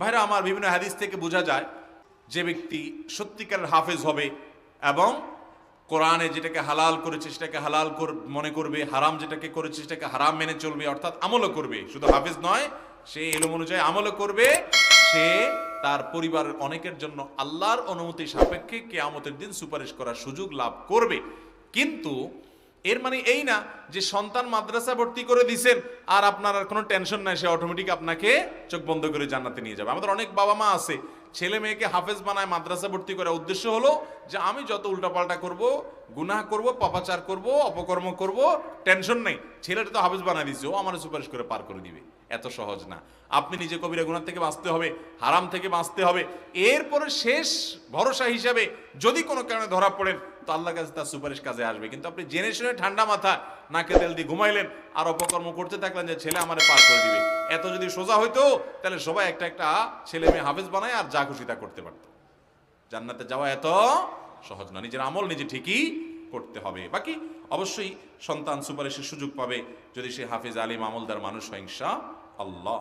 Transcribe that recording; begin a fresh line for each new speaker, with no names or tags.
ভাইরা, আমার বিভিন্ন হাদিস থেকে বোঝা যায় যে ব্যক্তি সত্যিকারের হাফেজ হবে এবং কোরআনে যেটাকে হালাল করেছে সেটাকে হালাল মনে করবে, হারাম যেটাকে করেছে সেটাকে হারাম মেনে চলবে, অর্থাৎ আমলও করবে। শুধু হাফেজ নয়, সে এলম অনুযায়ী আমলও করবে, সে তার পরিবারের অনেকের জন্য আল্লাহর অনুমতি সাপেক্ষে কেয়ামতের দিন সুপারিশ করার সুযোগ লাভ করবে। কিন্তু এর মানে এই না যে সন্তান মাদ্রাসা ভর্তি করে দিছেন, আর আপনার আর কোনো টেনশন নাই, সে অটোমেটিক আপনাকে চোখ বন্ধ করে জান্নাতে নিয়ে যাবে। আমাদের অনেক বাবা মা আছে, ছেলে মেয়েকে হাফেজ বানায় মাদ্রাসা ভর্তি করার উদ্দেশ্য হলো যে আমি যত উল্টাপাল্টা করব, গুনাহ করব, পাপাচার করব, অপকর্ম করব টেনশন নেই। ছেলেটা তো হাফেজ বানায় দিচ্ছে ও আমার সুপারিশ করে পার করে দিবে। এত সহজ না। আপনি নিজে কবিরা গুনাহ থেকে বাঁচতে হবে, হারাম থেকে বাঁচতে হবে। এরপরে শেষ ভরসা হিসাবে যদি কোনো কারণে ধরা পড়েন তো আল্লাহ কাছে তার সুপারিশ কাজে আসবে। কিন্তু আপনি জেনে শুনে ঠান্ডা মাথা, নাকে তেল দিয়ে ঘুমাইলেন আর অপকর্ম করতে থাকলেন যে ছেলে আমারে পার করে দিবে। এত যদি সোজা হইতো, তাহলে সবাই একটা একটা ছেলে মেয়ে হাফেজ বানায় আর যা খুশি তা করতে পারত। জান্নাতে যাওয়া এত সহজ না, নিজের আমল নিজে ঠিকই করতে হবে। বাকি অবশ্যই সন্তান সুপারিশের সুযোগ পাবে যদি সে হাফিজ, আলিম, আমলদার মানুষ হয় আল্লাহ